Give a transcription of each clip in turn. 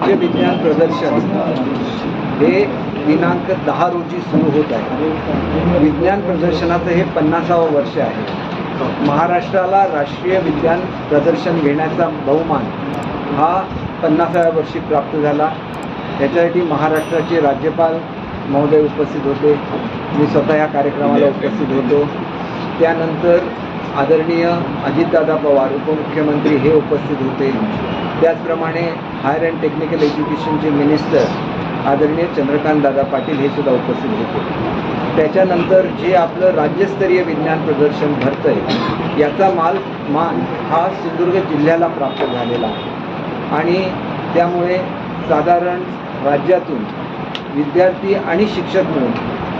राज्य विज्ञान प्रदर्शन हे दिनांक दहा रोजी सुरू होत आहे. विज्ञान प्रदर्शनाचं हे पन्नासावं वर्ष आहे. महाराष्ट्राला राष्ट्रीय विज्ञान प्रदर्शन घेण्याचा बहुमान हा पन्नासाव्या वर्षी प्राप्त झाला. त्याच्यासाठी महाराष्ट्राचे राज्यपाल महोदय उपस्थित होते. मी स्वतः या कार्यक्रमाला उपस्थित होतो. त्यानंतर आदरणीय अजितदादा पवार उपमुख्यमंत्री हे उपस्थित होते. त्याचप्रमाणे हायर अँड टेक्निकल एज्युकेशनचे मिनिस्टर आदरणीय चंद्रकांत दादा पाटील हे सुद्धा उपस्थित होते. त्याच्यानंतर जे आपलं राज्यस्तरीय विज्ञान प्रदर्शन भरतं आहे याचा माल मान हा सिंधुदुर्ग जिल्ह्याला प्राप्त झालेला आहे. आणि त्यामुळे साधारण राज्यातून विद्यार्थी आणि शिक्षक म्हणून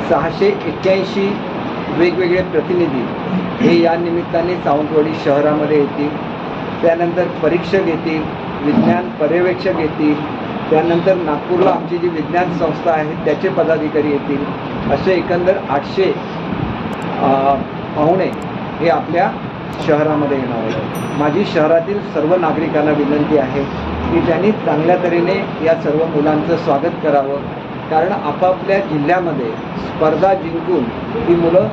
सहाशे एक्क्याऐंशी वेगवेगळे प्रतिनिधी हे या निमित्ताने सावंतवाडी शहरामध्ये येतील. त्यानंतर परीक्षक येतील विज्ञान पर्यवेक्षक येतील. त्यानंतर नागपूरला आमची जी विज्ञान संस्था आहे त्याचे पदाधिकारी येतील. असे एकंदर आठशे पाहुणे हे आपल्या शहरामध्ये येणार आहेत. माझी शहरातील सर्व नागरिकांना विनंती आहे की त्यांनी चांगल्या तऱ्हेने या सर्व मुलांचं स्वागत करावं. कारण आपापल्या जिल्ह्यामध्ये स्पर्धा जिंकून ही मुलं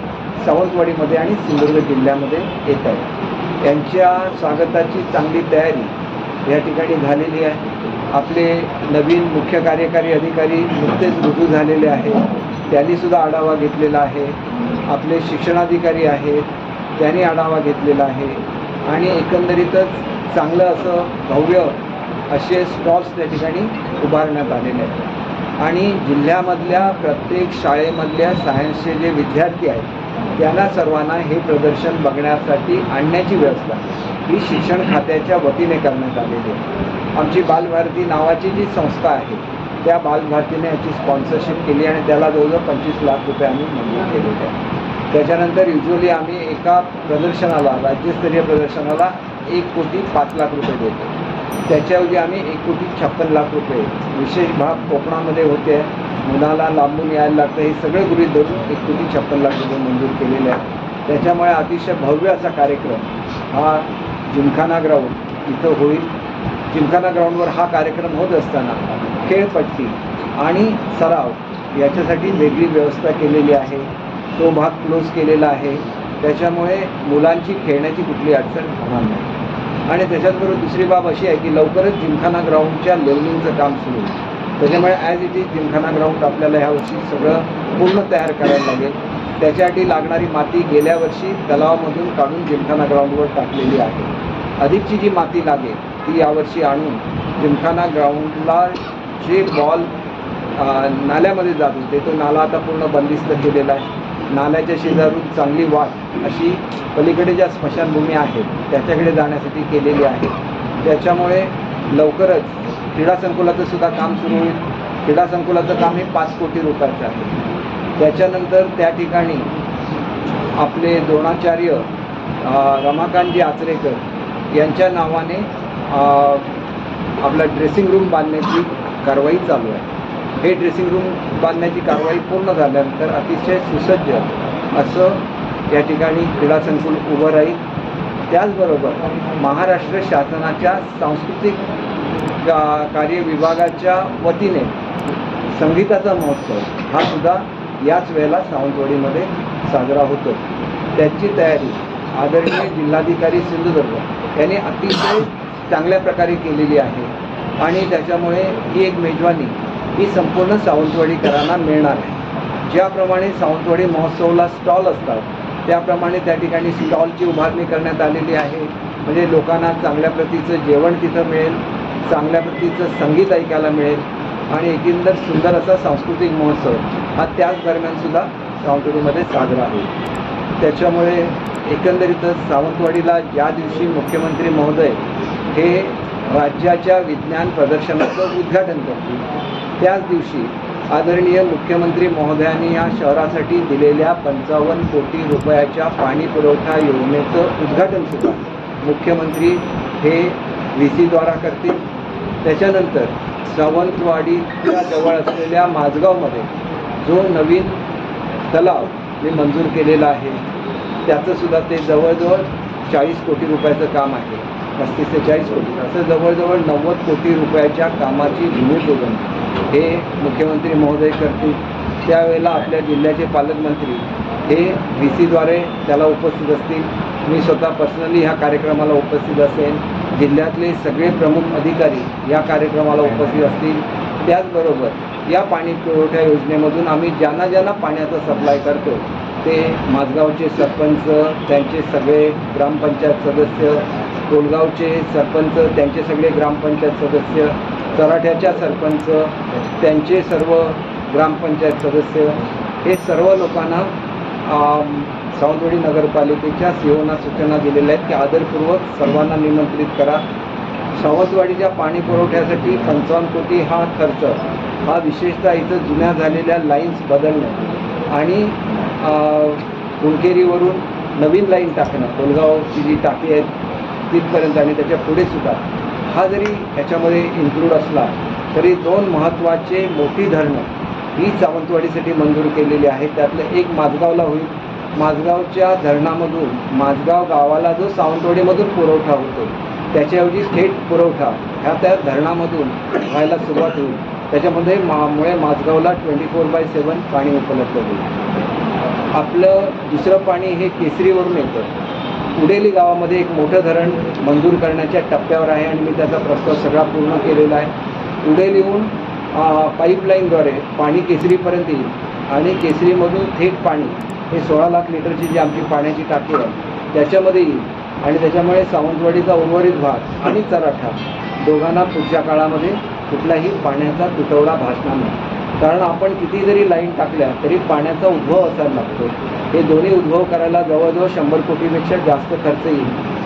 सावंतवाडीमध्ये आणि सिंधुदुर्ग जिल्ह्यामध्ये येत आहेत यांच्या स्वागताची चांगली तयारी या ठिकाणी झालेली आहे. आपले नवीन मुख्य कार्यकारी अधिकारी नुकतेच रुजू झालेले आहेत. त्यांनीसुद्धा आढावा घेतलेला आहे. आपले शिक्षणाधिकारी आहेत. त्यांनी आढावा घेतलेला आहे. आणि एकंदरीतच चांगलं असं भव्य असे स्टॉल्स त्या ठिकाणी उभारण्यात आलेले आहेत. आणि जिल्ह्यामधल्या प्रत्येक शाळेमधल्या सायन्सचे जे विद्यार्थी आहेत त्यांना सर्वांना हे प्रदर्शन बघण्यासाठी आणण्याची व्यवस्था. ही शिक्षण खात्याच्या वतीने करण्यात आलेली आहे. आमची बालभारती नावाची जी संस्था आहे त्या बालभारतीने याची स्पॉन्सरशिप केली आणि त्याला जवळजवळ पंचवीस लाख रुपये आम्ही मंजूर केलेले आहे. त्याच्यानंतर युजली आम्ही एका प्रदर्शनाला राज्यस्तरीय प्रदर्शनाला एक कोटी पाच लाख रुपये देतो. त्याच्याऐवजी आम्ही एक कोटी छप्पन लाख रुपये विशेष भाग कोकणामध्ये होते. मुलाला लांबून यायला लागतं. हे सगळे गृहित धरून एक कोटी छप्पन लाख रुपये मंजूर केलेले आहेत. त्याच्यामुळे अतिशय भव्य असा कार्यक्रम हा जिमखाना ग्राउंड इथं होईल. जिमखाना ग्राउंडवर हा कार्यक्रम होत असताना खेळपट्टी आणि सराव याच्यासाठी वेगळी व्यवस्था केलेली आहे. तो भाग क्लोज केलेला आहे. त्याच्यामुळे मुलांची खेळण्याची कुठली अडचण होणार नाही. आणि त्याच्याचबरोबर दुसरी बाब अशी आहे की लवकरच जिमखाना ग्राउंडच्या लेवलिंगचं काम सुरू होईल. त्याच्यामुळे as it is gymkhana ground आपल्याला ह्या वर्षी सगळं पूर्ण तयार करायला लागेल. त्याच्यासाठी लागणारी माती गेल्या वर्षी तलावामधून काढून जिमखाना ग्राउंडवर टाकलेली आहे. अधिकची जी माती लागेल ती यावर्षी आणून जिमखाना ग्राउंडला जे बॉल नाल्यामध्ये जात होते तो नाला आता पूर्ण बंदिस्त केलेला आहे. नाल्याच्या शेजारून चांगली वाट अशी पलीकडे ज्या स्मशानभूमी आहेत त्याच्याकडे जाण्यासाठी केलेली आहे. त्याच्यामुळे लवकरच क्रीडा संकुलाचं सुद्धा काम सुरू होईल. क्रीडा संकुलाचं काम हे पाच कोटी रुपयाचं आहे. त्याच्यानंतर त्या ठिकाणी आपले द्रोणाचार्य रमाकांतजी आचरेकर यांच्या नावाने आपला ड्रेसिंग रूम बांधण्याची कारवाई चालू आहे. हे ड्रेसिंग रूम बांधण्याची कारवाई पूर्ण झाल्यानंतर अतिशय सुसज्ज असं या ठिकाणी क्रीडा संकुल उभं राहील. त्याचबरोबर महाराष्ट्र शासनाच्या सांस्कृतिक का- कार्य विभागाच्या वतीने संगीताचा महोत्सव हा सुद्धा याच वेळेला सावंतवाडीमध्ये साजरा होतो. त्याची तयारी आदरणीय जिल्हाधिकारी सिंधुदुर्ग यांनी अतिशय चांगल्या प्रकारे केलेली आहे आणि त्याच्यामुळे ही एक मेजवानी ही संपूर्ण सावंतवाडीकरांना मिळणार आहे. ज्याप्रमाणे सावंतवाडी महोत्सवला स्टॉल असतात त्याप्रमाणे त्या ठिकाणी स्टॉलची उभारणी करण्यात आलेली आहे. म्हणजे लोकांना चांगल्या प्रतीचं जेवण तिथं मिळेल चांगल्या प्रतीचं संगीत ऐकायला मिळेल आणि एकंदर सुंदर असा सांस्कृतिक महोत्सव हा त्याच दरम्यानसुद्धा सावंतवाडीमध्ये साजरा होईल. त्याच्यामुळे एकंदरीतच सावंतवाडीला ज्या दिवशी मुख्यमंत्री महोदय हे राज्याच्या विज्ञान प्रदर्शनाचं उद्घाटन करतील त्याच दिवशी आदरणीय मुख्यमंत्री महोदयांनी या शहरासाठी दिलेल्या पंचावन्न कोटी रुपयाच्या पाणी पुरवठा योजनेचं उद्घाटनसुद्धा मुख्यमंत्री हे व्ही सीद्वारा करतील. त्याच्यानंतर सावंतवाडीच्या जवळ असलेल्या माझगावमध्ये जो नवीन तलाव मी मंजूर केलेला आहे त्याचंसुद्धा ते जवळजवळ चाळीस कोटी रुपयाचं काम आहे. पस्तीस ते चाळीस कोटी. असं जवळजवळ नव्वद कोटी रुपयाच्या कामाची भूमिपूजन हे मुख्यमंत्री महोदय करतील. त्यावेळेला आपल्या जिल्ह्याचे पालकमंत्री हे व्ही सीद्वारे त्याला उपस्थित असतील. मी स्वतः पर्सनली ह्या कार्यक्रमाला उपस्थित असेन. जिल्ह्यातले सगळे प्रमुख अधिकारी या कार्यक्रमाला उपस्थित असतील. त्याचबरोबर या पाणी पुरवठ्या योजनेमधून आम्ही ज्यांना ज्यांना पाण्याचा सप्लाय करतो ते माझगावचे सरपंच त्यांचे सगळे ग्रामपंचायत सदस्य कोलगावचे सरपंच त्यांचे सगळे ग्रामपंचायत सदस्य चराठ्याच्या सरपंच त्यांचे सर्व ग्रामपंचायत सदस्य हे सर्व लोकांना सावंतवाडी नगरपालिकेच्या सीओना सूचना दिलेल्या आहेत. की आदरपूर्वक सर्वांना निमंत्रित करा. सावंतवाडीच्या पाणी पुरवठ्यासाठी पंचावन्न कोटी हा खर्च. हा विशेषतः इथं जुन्या झालेल्या लाईन्स बदलणं आणि कुणकेरीवरून नवीन लाईन टाकणं. कोलगावची जी टाकी आहेत तिथपर्यंत आणि त्याच्या पुढे सुद्धा. हा जरी ह्याच्यामध्ये इन्क्लूड असला तरी दोन महत्त्वाचे मोठी धरणं ही सावंतवाडीसाठी मंजूर केलेली आहे त्यातलं एक माझगावला होईल. माझगावच्या धरणामधून माझगाव गावाला जो सावंतवाडीमधून पुरवठा होतो त्याच्याऐवजी थेट पुरवठा ह्या त्या धरणामधून व्हायला सुरुवात होईल. त्याच्यामध्ये मामुळे माझगावला ट्वेंटी फोर बाय सेवन पाणी उपलब्ध होईल. आपलं दुसरं पाणी हे केसरीवरून येतं. उडेली गावामध्ये एक मोठं धरण मंजूर करण्याच्या टप्प्यावर आहे आणि मी त्याचा प्रस्ताव सगळा पूर्ण केलेला आहे. उडेलीहून पाईपलाईनद्वारे पाणी केसरीपर्यंत येईल आणि केसरीमधून थेट पाणी हे सोळा लाख लिटरची जी आमची पाण्याची टाकी आहे त्याच्यामध्ये येईल. आणि त्याच्यामुळे सावंतवाडीचा उर्वरित भाग आणि चराठा दोघांना पुढच्या काळामध्ये कुठलाही पाण्याचा तुटवडा भासणार नाही. कारण आपण किती जरी लाईन टाकल्या तरी पाण्याचा उद्भव असायला लागतो हे दोन्ही उद्भव करायला जवळजवळ शंभर कोटीपेक्षा जास्त खर्च येईल.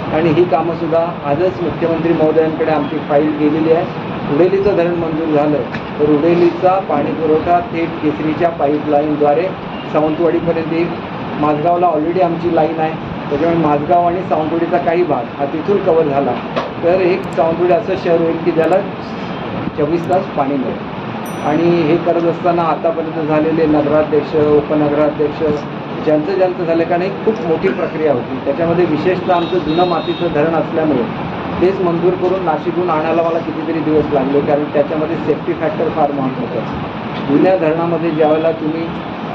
आणि ही कामंसुद्धा आजच मुख्यमंत्री महोदयांकडे आमची फाईल गेलेली आहे. उडेलीचं धरण मंजूर झालं तर उडेलीचा पाणी पुरवठा थेट केसरीच्या पाईपलाईनद्वारे सावंतवाडीपर्यंत येईल माझगावला ऑलरेडी आमची लाईन आहे. त्याच्यामुळे माझगाव आणि सावंतवाडीचा काही भाग हा तिथून कवर झाला. तर एक सावंतवाडी असं शहर होईल की ज्याला चोवीस तास पाणी मिळेल. आणि हे करत असताना आतापर्यंत झालेले नगराध्यक्ष उपनगराध्यक्ष ज्यांचं ज्यांचं झालं कारण एक खूप मोठी प्रक्रिया होती. त्याच्यामध्ये विशेषतः आमचं जुनं मातीचं धरण असल्यामुळे तेच मंजूर करून नाशिकहून आणायला मला कितीतरी दिवस लागले कारण त्याच्यामध्ये सेफ्टी फॅक्टर फार महत्त्वाचा आहे जुन्या धरणामध्ये ज्यावेळेला तुम्ही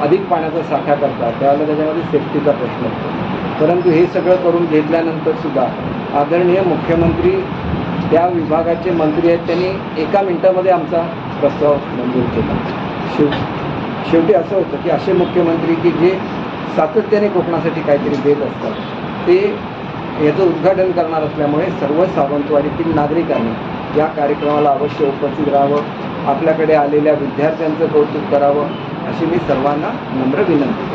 अधिक पाण्याचा साठा करता त्यावेळेला त्याच्यामध्ये सेफ्टीचा प्रश्न असतो परंतु हे सगळं करून घेतल्यानंतर सुद्धा आदरणीय मुख्यमंत्री त्या विभागाचे मंत्री आहेत त्यांनी एका मिनिटामध्ये आमचा प्रस्ताव मंजूर केला. शेव शेवटी असं होतं की असे मुख्यमंत्री की जे सातत्याने कोकणासाठी काहीतरी देत असतात. ते याचं उद्घाटन करणार असल्यामुळे सर्व सावंतवाडीतील नागरिकांनी या कार्यक्रमाला अवश्य उपस्थित राहावं आपल्याकडे आलेल्या विद्यार्थ्यांचं कौतुक करावं अशी मी सर्वांना नम्र विनंती